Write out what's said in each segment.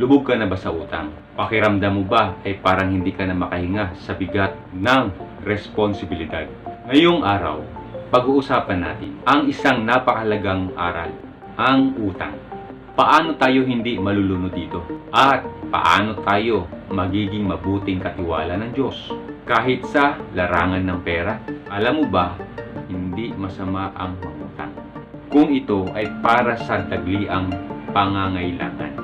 Lubog ka na ba sa utang? Pakiramdam mo ba ay parang hindi ka na makahinga sa bigat ng responsibilidad? Ngayong araw, pag-uusapan natin ang isang napakahalagang aral, ang utang. Paano tayo hindi malulunod dito? At paano tayo magiging mabuting katiwala ng Diyos? Kahit sa larangan ng pera, alam mo ba, hindi masama ang mangutang. Kung ito ay para sa dagliang pangangailangan.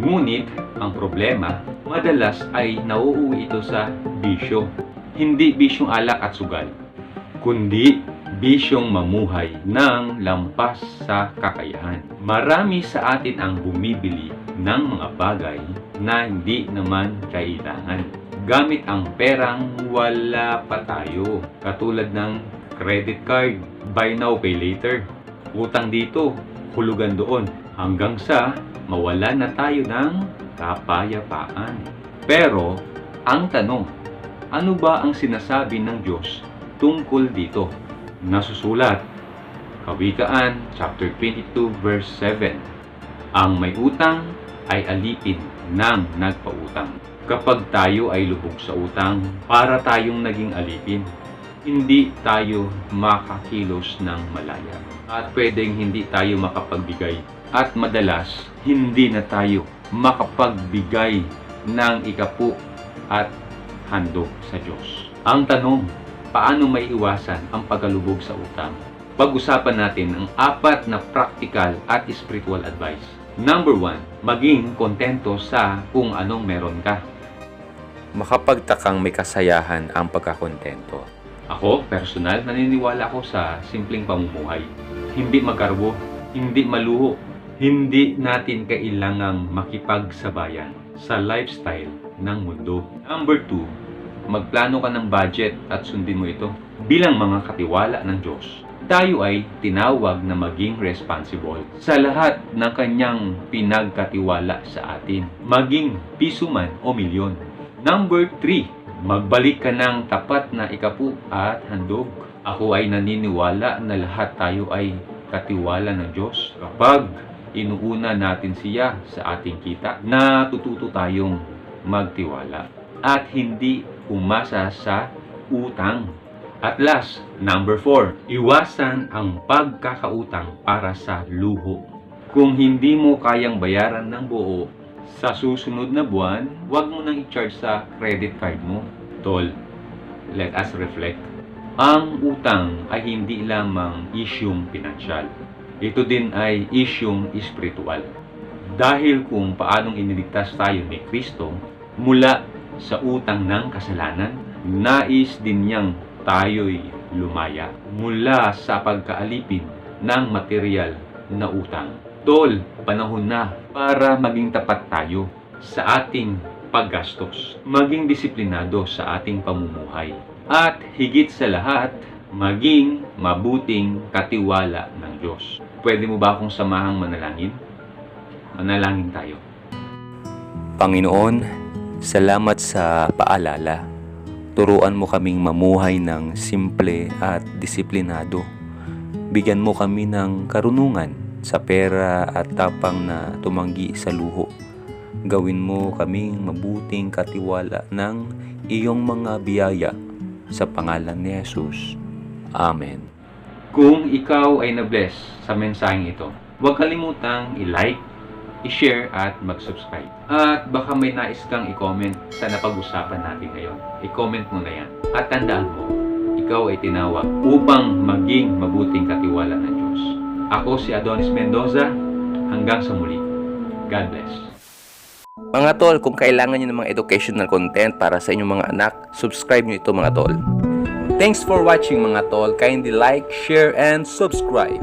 Ngunit, ang problema, madalas ay nauuwi ito sa bisyo. Hindi bisyong alak at sugal, kundi bisyong mamuhay ng lampas sa kakayahan. Marami sa atin ang bumibili ng mga bagay na hindi naman kailangan. Gamit ang perang wala pa tayo. Katulad ng credit card, buy now, pay later. Utang dito, hulugan doon. Hanggang sa mawala na tayo ng kapayapaan. Pero, ang tanong, ano ba ang sinasabi ng Diyos tungkol dito? Nasusulat, Kawikaan, chapter 22, verse 7. Ang may utang ay alipin ng nagpautang. Kapag tayo ay lubog sa utang, para tayong naging alipin, hindi tayo makakilos ng malaya. At pwedeng hindi tayo makapagbigay. At madalas, hindi na tayo makapagbigay ng ikapu at handog sa Diyos. Ang tanong, paano may iwasan ang pagkalubog sa utang? Pag-usapan natin ang apat na practical at spiritual advice. Number one, maging kontento sa kung anong meron ka. makapagtakang may kasayahan ang pagkakontento. Ako, personal, naniniwala ako sa simpleng pamumuhay. Hindi magkarbo, hindi maluho, hindi natin kailangang makipagsabayan sa lifestyle ng mundo. Number two, magplano ka ng budget at sundin mo ito. Bilang mga katiwala ng Diyos, tayo ay tinawag na maging responsible sa lahat ng kanyang pinagkatiwala sa atin, maging piso man o milyon. Number 3, magbalik ka ng tapat na ikapu at handog. Ako ay naniniwala na lahat tayo ay katiwala ng Diyos kapag inuuna natin siya sa ating kita, natututo tayong magtiwala at hindi umasa sa utang. At last, number 4, iwasan ang pagkakautang para sa luho. Kung hindi mo kayang bayaran ng buo sa susunod na buwan, huwag mo nang i-charge sa credit card mo. Tol, let us reflect. Ang utang ay hindi lamang isyong pinansyal. Ito din ay isyong espiritual. Dahil kung paanong iniligtas tayo ni Kristo mula sa utang ng kasalanan, nais din niyang tayo'y lumaya mula sa pagkaalipin ng material na utang. Tol, panahon na para maging tapat tayo sa ating paggastos, maging disiplinado sa ating pamumuhay, at higit sa lahat, maging mabuting katiwala ng Diyos. Pwede mo ba akong samahang manalangin? Manalangin tayo. Panginoon, salamat sa paalala. Turuan mo kaming mamuhay ng simple at disiplinado. Bigyan mo kami ng karunungan sa pera at tapang na tumanggi sa luho. Gawin mo kaming mabuting katiwala ng iyong mga biyaya sa pangalan ni Jesus. Amen. Kung ikaw ay na-bless sa mensaheng ito, huwag kalimutang i-like, i-share at mag-subscribe. At baka may nais kang i-comment sa napag-usapan natin ngayon. I-comment mo na yan. At tandaan mo, ikaw ay tinawag upang maging mabuting katiwala ng. Ako si Adonis Mendoza. Hanggang sa muli. God bless. Mga tol, kung kailangan nyo ng mga educational content para sa inyong mga anak, subscribe nyo ito mga tol. Thanks for watching mga tol. Kindly like, share, and subscribe.